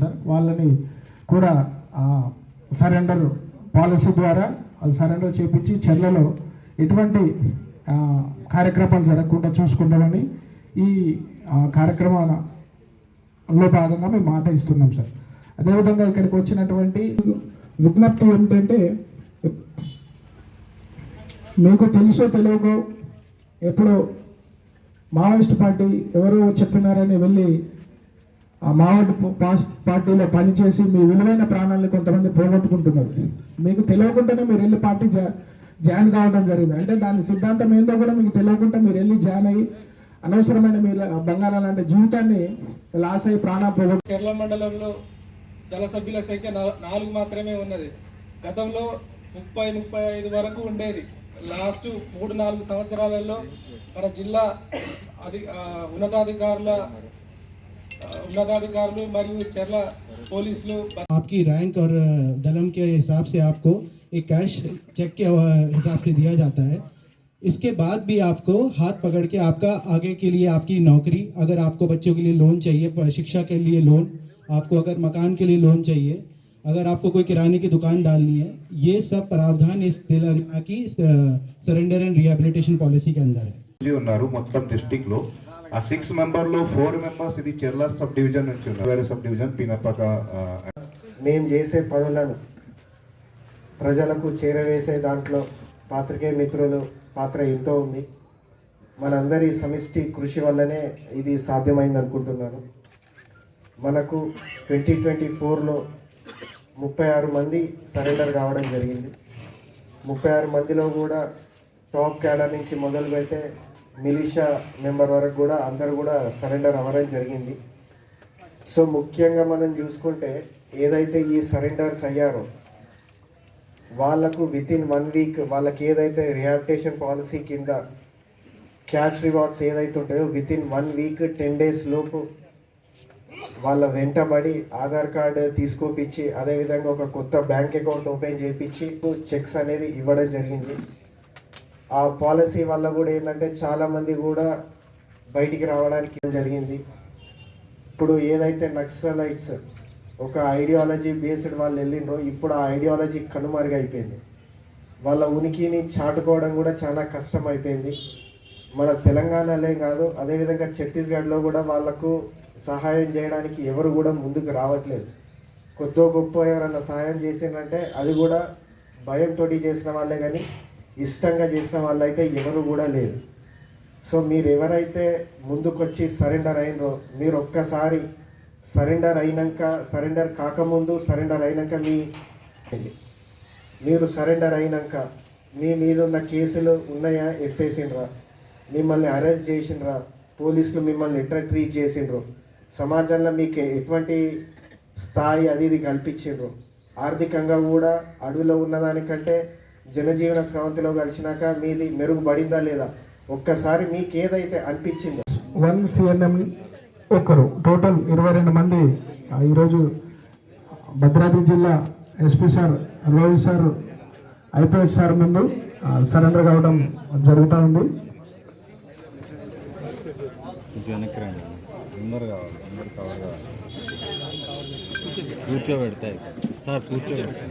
Sir వాళ్ళని కూడా surrender policy ద్వారా వాళ్ళు సరెండర్ చేపించి చర్యలో ఎటువంటి కార్యక్రమాలు జరగకుండా చూసుకుంటామని ఈ కార్యక్రమాలలో భాగంగా మేము మాట ఇస్తున్నాం సార్. అదేవిధంగా ఇక్కడికి వచ్చినటువంటి విజ్ఞప్తి ఏమిటంటే మీకు తెలుసో తెలియకో ఎప్పుడో మావోయిస్ట్ పార్టీ ఎవరో చెప్పినారని వెళ్ళి ఆ మావోయిస్ట్ పాస్ పార్టీలో పనిచేసి మీ విలువైన ప్రాణాలను కొంతమంది పోగొట్టుకుంటున్నారు. మీకు తెలియకుండానే మీరు వెళ్ళి పార్టీ జా- జాయిన్ కావడం జరిగింది అంటే దాని సిద్ధాంతం ఏందో కూడా మీకు తెలియకుండా మీరు వెళ్ళి జాయిన్ అయ్యి అనవసరమైన మీ బంగారం లాంటి జీవితాన్ని లాస్ అయ్యి ప్రాణం పోగొట్టు చెర్ల మండలంలో దళ సభ్యుల సంఖ్య నా- నాలుగు మాత్రమే ఉన్నది గతంలో ముప్పై ముప్పై ఐదు వరకు ఉండేది లాస్ట్ మూడు నాలుగు సంవత్సరాలలో మన జిల్లా అధి ఆ, ఉన్నతాధికారుల ఆ, ఉన్నతాధికారులు మరియు చెర్ల పోలీసులు आपकी रैंक और अ, दलम के हिसाब से आपको एक कैश चेक के अ, हिसाब से दिया जाता है इसके बाद भी आपको हाथ पकड़ के आपका आगे के लिए आपकी नौकरी अगर आपको बच्चों के लिए लोन चाहिए प- शिक्षा के लिए लोन आपको अगर मकान के लिए लोन चाहिए अगर आपको कोई किराने की दुकान डालनी है ये सब प्रावधान इस तेलंगाना की सरेंडर एंड रिहेबिलिटेशन पॉलिसी के अंदर है మంది ఉన్నారు మొత్తం డిస్టిక్ లో ఆ సిక్స్ మెంబర్ లో ఫోర్ మెంబర్స్ ఇది చెర్ల సబ్ డివిజన్ నుంచి ఉన్నారు వేరే సబ్ డివిజన్ పినపక ఆ, మేము చేసే పనులను ప్రజలకు చేరవేసే దాంట్లో పాత్రికేయ మిత్రులు పాత్ర ఎంతో ఉంది. మనందరి సమిష్టి కృషి వల్లనే ఇది సాధ్యమైంది అనుకుంటున్నాను. మనకు ట్వంటీ ట్వంటీ ఫోర్లో ముప్పై ఆరు మంది సరెండర్ కావడం జరిగింది. ముప్పై ఆరు మందిలో కూడా టాప్ క్యాడర్ నుంచి మొదలు పెడితే మిలిషా మెంబర్ వరకు కూడా అందరు కూడా సరెండర్ అవ్వడం జరిగింది. సో ముఖ్యంగా మనం చూసుకుంటే ఏదైతే ఈ సరెండర్స్ అయ్యారో వాళ్ళకు విత్ ఇన్ వన్ వీక్ వాళ్ళకి ఏదైతే రిహాబిటేషన్ పాలసీ కింద క్యాష్ రివార్డ్స్ ఏదైతే ఉంటాయో within one week ten days లోపు వాళ్ళ వెంటబడి ఆధార్ కార్డు తీసుకోపిచ్చి అదేవిధంగా ఒక కొత్త బ్యాంక్ అకౌంట్ ఓపెన్ చేయించి చెక్స్ అనేది ఇవ్వడం జరిగింది. ఆ పాలసీ వల్ల కూడా ఏంటంటే చాలామంది కూడా బయటికి రావడానికి జరిగింది? ఇప్పుడు ఏదైతే నక్సలైట్స్ ఒక ఐడియాలజీ బేస్డ్ వాళ్ళు వెళ్ళినరో ఇప్పుడు ఆ ఐడియాలజీ కనుమరుగైపోయింది వాళ్ళ ఉనికిని చాటుకోవడం కూడా చాలా కష్టం అయిపోయింది. మన తెలంగాణలే కాదు అదేవిధంగా ఛత్తీస్గఢ్లో కూడా వాళ్ళకు సహాయం చేయడానికి ఎవరు కూడా ముందుకు రావట్లేదు. కొద్దో గొప్ప ఎవరన్నా సహాయం చేసిందంటే అది కూడా భయంతో చేసిన వాళ్ళే కానీ ఇష్టంగా చేసిన వాళ్ళైతే ఎవరు కూడా లేరు. సో మీరు ఎవరైతే ముందుకొచ్చి సరెండర్ అయినరో మీరు ఒక్కసారి సరెండర్ అయినాక సరెండర్ కాకముందు సరెండర్ అయినాక మీ మీరు సరెండర్ అయినాక మీ మీద ఉన్న కేసులు ఉన్నాయా? ఎత్తేసిండ్రా. మిమ్మల్ని అరెస్ట్ చేసిండ్రా. పోలీసులు మిమ్మల్ని ఎట్లా ట్రీట్ చేసిండ్రు? సమాజంలో మీకు ఎటువంటి స్థాయి అది ఇది కల్పించిండ్రు? ఆర్థికంగా కూడా అడవిలో ఉన్నదానికంటే జనజీవన స్రవంతిలో కలిసినాక మీది మెరుగుపడిందా లేదా? ఒక్కసారి మీకు ఏదైతే అనిపించిందో. వన్ సిఎన్ఎం ఒకరు టోటల్ ఇరవై రెండు మంది. ఈరోజు భద్రాద్రి జిల్లా SP sir Rohit sir IPS sir ముందు సరెండర్ కావడం జరుగుతూ ఉంది. కూర్చోబెడతాయి సార్ కూర్చోబెడతాయి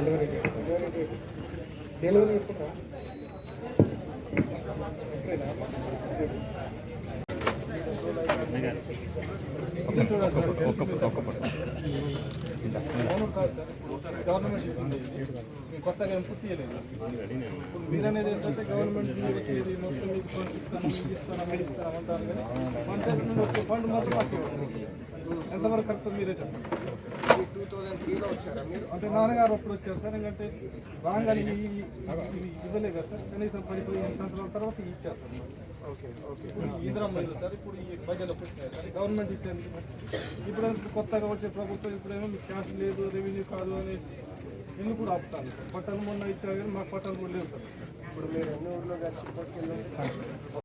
డెలివరీ గవర్నమెంట్ కొత్తగా ఏం పూర్తి మీరు అనేది గవర్నమెంట్ ఫండ్ ఎంతవరకు కరెక్ట్ మీరే చెప్పండి టూ థౌజండ్ త్రీలో వచ్చారా మీరు? అంటే నాన్నగారు అప్పుడు వచ్చారు సార్ ఎందుకంటే రాగానే ఇవి ఇవి ఇవ్వలే కదా సార్ కనీసం పది పదిహేను సంవత్సరాల తర్వాత ఇచ్చారు sir okay okay. Indiramma sir ఇప్పుడు ఈ సార్ గవర్నమెంట్ ఇచ్చేది ఇప్పుడు కొత్తగా వచ్చే ప్రభుత్వం ఇప్పుడేమో మీకు క్యాష్ లేదు రెవెన్యూ కాదు అనేసి ఇల్లు కూడా ఆపుతాను పట్టాలు మొన్న ఇచ్చారు కానీ మాకు పట్టాలు కూడా లేవు సార్. ఇప్పుడు మీరు ఎన్ని ఊర్లో కలిసి